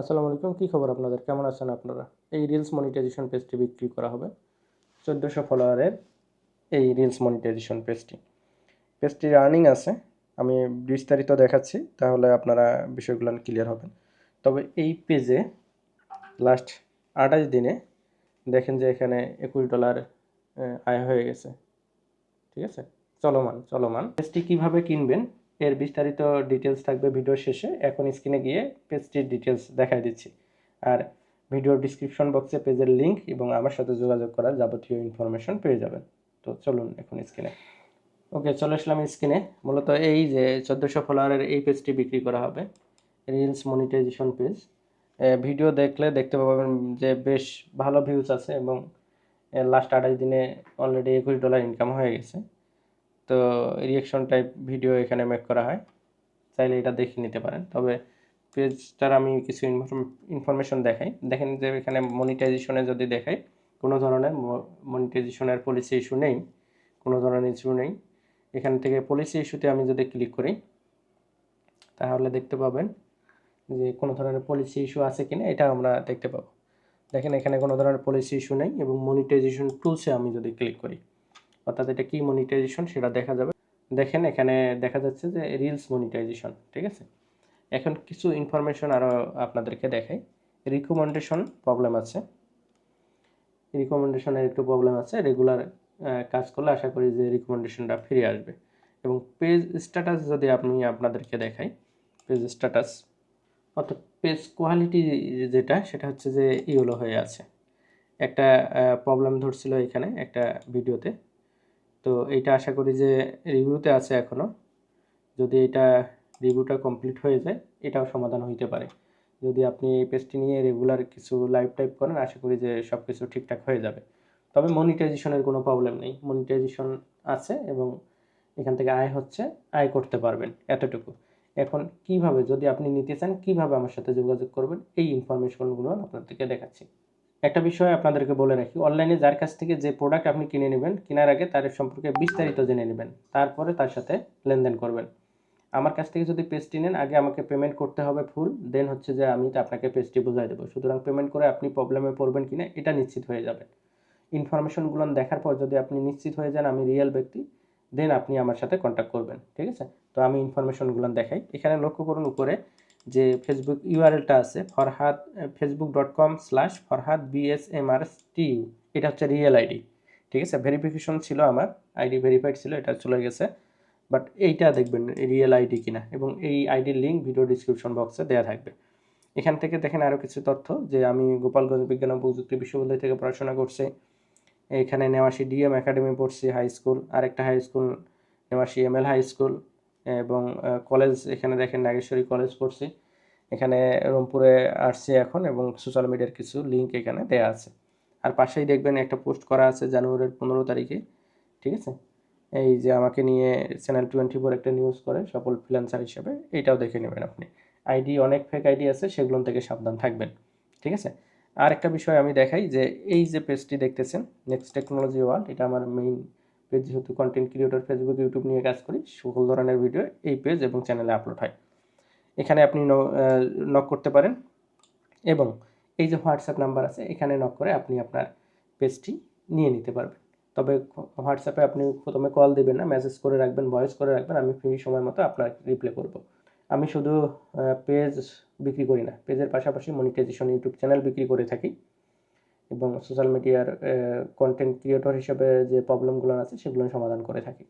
আসসালামু আলাইকুম, কী খবর আপনাদের? কেমন আছেন আপনারা? এই রিলস মনিটাইজেশন পেজটি বিক্রি করা হবে। চোদ্দোশো ফলোয়ারের এই রিলস মনিটাইজেশন পেজটি পেজটির আর্নিং আছে, আমি বিস্তারিত দেখাচ্ছি, তাহলে আপনারা বিষয়গুলো ক্লিয়ার হবেন। তবে এই পেজে লাস্ট আঠাশ দিনে দেখেন যে এখানে একুশ ডলার আয় হয়ে গেছে। ঠিক আছে? চলমান চলমান। পেজটি কীভাবে কিনবেন? এর বিস্তারিত ডিটেলস থাকবে ভিডিওর শেষে। এখন স্ক্রিনে গিয়ে পেজটির ডিটেলস দেখাই দিচ্ছি। আর ভিডিওর ডিসক্রিপশন বক্সে পেজের লিঙ্ক এবং আমার সাথে যোগাযোগ করার যাবতীয় ইনফরমেশন পেয়ে যাবেন। তো চলুন এখন স্ক্রিনে ওকে চলে আসলাম স্ক্রিনে মূলত এই যে চোদ্দোশো ফলোয়ারের এই পেজটি বিক্রি করা হবে। রিলস মনিটাইজেশন পেজ ভিডিও দেখলে দেখতে পাবেন যে বেশ ভালো ভিউজ আছে এবং লাস্ট আঠাশ দিনে অলরেডি একুশ ডলার ইনকাম হয়ে গেছে। তো রিয়েকশন টাইপ ভিডিও এখানে মেক করা হয়। চাইলে এটা দেখে নিতে পারেন। তবে পেজটার আমি কিছু ইনফরমেশন দেখাই। দেখেন যে এখানে মনিটাইজেশনে যদি দেখাই, কোনো ধরনের মনিটাইজেশনের পলিসি ইস্যু নেই, কোনো ধরনের ইস্যু নেই। এখান থেকে পলিসি ইস্যুতে আমি যদি ক্লিক করি, তাহলে দেখতে পাবেন যে কোনো ধরনের পলিসি ইস্যু আছে কি না এটা আমরা দেখতে পাবো। দেখেন এখানে কোনো ধরনের পলিসি ইস্যু নেই এবং মনিটাইজেশন টুলসে আমি যদি ক্লিক করি অর্থাৎ এটা কি মনিটাইজেশন সেটা দেখা যাবে। দেখেন এখানে দেখা যাচ্ছে যে রিলস মনিটাইজেশন ঠিক আছে? এখন কিছু ইনফরমেশন আরও আপনাদেরকে দেখাই। রিকমেন্ডেশন প্রবলেম আছে। রিকমেন্ডেশনের একটু প্রবলেম আছে। রেগুলার কাজ করলে আশা করি যে রিকমেন্ডেশনটা ফিরে আসবে। এবং পেজ স্ট্যাটাস যদি আপনি আপনাদেরকে দেখাই পেজ স্ট্যাটাস অর্থাৎ পেজ কোয়ালিটি যেটা, সেটা হচ্ছে যে ইয়েলো হয়ে আছে। একটা প্রবলেম ধরছিল এখানে একটা ভিডিওতে। তো এটা আশা করি যে রিভিউতে আছে এখনও যদি এটা রিভিউটা কমপ্লিট হয়ে যায়, এটাও সমাধান হইতে পারে। যদি আপনি এই পেজটি নিয়ে রেগুলার কিছু লাইভ টাইপ করেন, আশা করি যে সব কিছু ঠিকঠাক হয়ে যাবে। তবে মনিটাইজেশনের কোনো প্রবলেম নেই। মনিটাইজেশন আছে এবং এখান থেকে আয় হচ্ছে, আয় করতে পারবেন এতটুকু। এখন কীভাবে, যদি আপনি নিতে চান, কীভাবে আমার সাথে যোগাযোগ করবেন, এই ইনফরমেশনগুলো আপনাদেরকে দেখাচ্ছি। একটা বিষয় আপনাদেরকে বলে রাখি অনলাইনে যার কাছ থেকে যে প্রোডাক্ট আপনি কিনে নেবেন, কেনার আগে তার সম্পর্কে বিস্তারিত জেনে নেবেন, তারপরে তার সাথে লেনদেন করবেন। আমার কাছ থেকে যদি পেজটি নেন, আগে আমাকে পেমেন্ট করতে হবে ফুল দেন হচ্ছে যে আমি আপনাকে পেজটি বোঝাই দেবো। সুতরাং পেমেন্ট করে আপনি প্রবলেমে পড়বেন কিনা, এটা নিশ্চিত হয়ে যাবে। ইনফরমেশনগুলো দেখার পর যদি আপনি নিশ্চিত হয়ে যান আমি রিয়েল ব্যক্তি দেন আপনি আমার সাথে কন্ট্যাক্ট করবেন, ঠিক আছে? তো আমি ইনফরমেশনগুলো দেখাই। এখানে লক্ষ্য করুন উপরে যে ফেসবুক ইউআরএলটা আছে, Farhad Facebook dot com slash Farhad BSMRS T এটা হচ্ছে রিয়েল আইডি ঠিক আছে? ভেরিফিকেশন ছিল আমার আইডি ভেরিফাইড ছিল, এটা চলে গেছে। বাট এইটা দেখবেন রিয়েল আইডি কিনা, এবং এই আইডির লিঙ্ক ভিডিও ডিসক্রিপশন বক্সে দেওয়া থাকবে। এখান থেকে দেখেন আরও কিছু তথ্য, যে আমি গোপালগঞ্জ বিজ্ঞান ও প্রযুক্তি বিশ্ববিদ্যালয় থেকে পড়াশোনা করছি, এখানে নেওয়াশি ডিএম একাডেমি পড়ছি হাই স্কুল আরেকটা high school Nawashi M L high school এবং কলেজ এখানে দেখেন নাগেশ্বরী কলেজ পড়ছি। এখানে রংপুরে আসছি এখন এবং সোশ্যাল মিডিয়ার কিছু লিঙ্ক এখানে দেওয়া আছে। আর পাশেই দেখবেন একটা পোস্ট করা আছে জানুয়ারির পনেরো তারিখে, ঠিক আছে? এই যে আমাকে নিয়ে চ্যানেল টোয়েন্টি ফোর একটা নিউজ করে সফল ফ্রিল্যান্সার হিসেবে, এইটাও দেখে নেবেন আপনি। আইডি অনেক ফেক আইডি আছে, সেগুলো থেকে সাবধান থাকবেন, ঠিক আছে? আর একটা বিষয় আমি দেখাই যে, এই যে পেজটি দেখতেছেন নেক্সট টেকনোলজি ওয়ার্ল্ড এটা আমার মেইন পেজ যেহেতু কন্টেন্ট ক্রিয়েটর ফেসবুক ইউটিউব নিয়ে কাজ করি, সকল ধরনের ভিডিও এই পেজ এবং চ্যানেলে আপলোড হয়। এখানে আপনি নক করতে পারেন এবং এই যে হোয়াটসঅ্যাপ নাম্বার আছে, এখানে নক করে আপনি আপনার পেজটি নিয়ে নিতে পারবেন। তবে হোয়াটসঅ্যাপে আপনি প্রথমে কল দেবেন না মেসেজ করে রাখবেন ভয়েস করে রাখবেন, আমি ফ্রি সময় মতো আপনার রিপ্লাই করব। আমি শুধু পেজ বিক্রি করি না পেজের পাশাপাশি মনিটাইজেশন ইউটিউব চ্যানেল বিক্রি করে থাকি। এবং সোশ্যাল মিডিয়ার কন্টেন্ট ক্রিয়েটর হিসেবে যে প্রবলেমগুলো আছে সেগুলো সমাধান করে থাকি।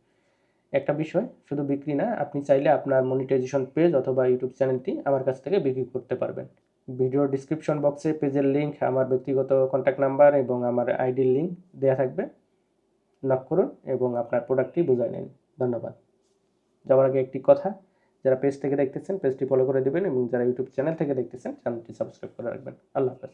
একটা বিষয়, শুধু বিক্রি না, আপনি চাইলে আপনার মনিটাইজেশন পেজ অথবা ইউটিউব চ্যানেলটি আমার কাছ থেকে বিক্রি করতে পারবেন। ভিডিওর ডিসক্রিপশন বক্সে পেজের লিঙ্ক আমার ব্যক্তিগত কন্ট্যাক্ট নাম্বার এবং আমার আইডির লিঙ্ক দেওয়া থাকবে। নক করুন এবং আপনার প্রোডাক্টটি বোঝাই নিন। ধন্যবাদ। যাওয়ার আগে একটি কথা, যারা পেজ থেকে দেখতেছেন পেজটি ফলো করে দেবেন এবং যারা ইউটিউব চ্যানেল থেকে দেখতেছেন চ্যানেলটি সাবস্ক্রাইব করে রাখবেন। আল্লাহ হাফেজ।